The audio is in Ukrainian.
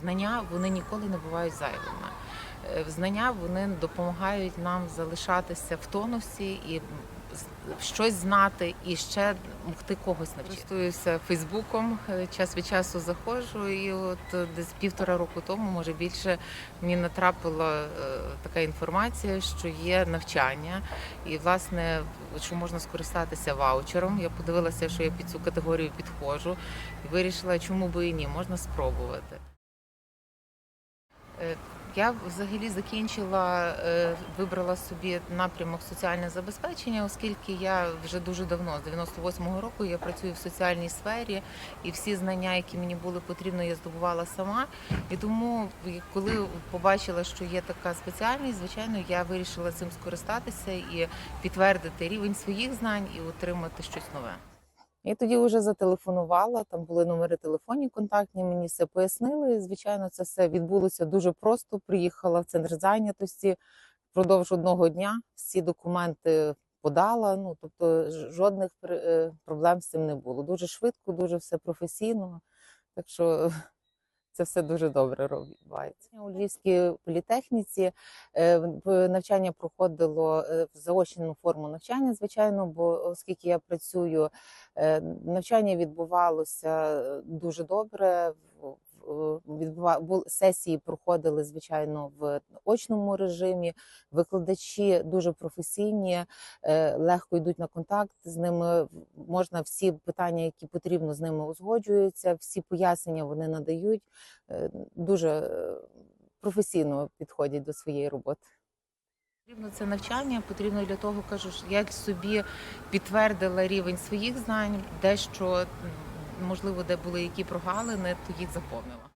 Знання вони ніколи не бувають зайвими. Е, Знання вони допомагають нам залишатися в тонусі і щось знати і ще могти когось навчити. Користуюся Фейсбуком, е, час від часу заходжу, і от е, десь півтора року тому, може більше, мені натрапила е, така інформація, що є навчання, і власне що можна скористатися ваучером. Я подивилася, що я під цю категорію підходжу, і вирішила, чому би і ні, можна спробувати. Е, Я взагалі закінчила, е, вибрала собі напрямок соціальне забезпечення, оскільки я вже дуже давно, з 98-го року, я працюю в соціальній сфері, і всі знання, які мені були потрібні, я здобувала сама. І тому, коли побачила, що є така спеціальність, звичайно, я вирішила цим скористатися і підтвердити рівень своїх знань і отримати щось нове. І тоді вже зателефонувала. Там були номери телефонів контактні. Мені все пояснили. Звичайно, це все відбулося дуже просто. Приїхала в центр зайнятості впродовж одного дня. Всі документи подала. Ну тобто, жодних е, проблем з цим не було. Дуже швидко, дуже все професійно. Так що це все дуже добре відбувається. У Львівській політехніці е, навчання проходило е, в заочну форму навчання, звичайно, бо оскільки я працюю, е, навчання відбувалося дуже добре. В- в- Відбува... бу- сесії проходили звичайно в очному режимі. Викладачі дуже професійні, е, легко йдуть на контакт з ними. Можна всі питання, які потрібно, з ними узгоджуються. Всі пояснення вони надають. Е, Дуже е, професійно підходять до своєї роботи. Потрібно це навчання, потрібно для того, кажу, що я собі підтвердила рівень своїх знань, дещо можливо, де були які прогалини, то їх заповнила.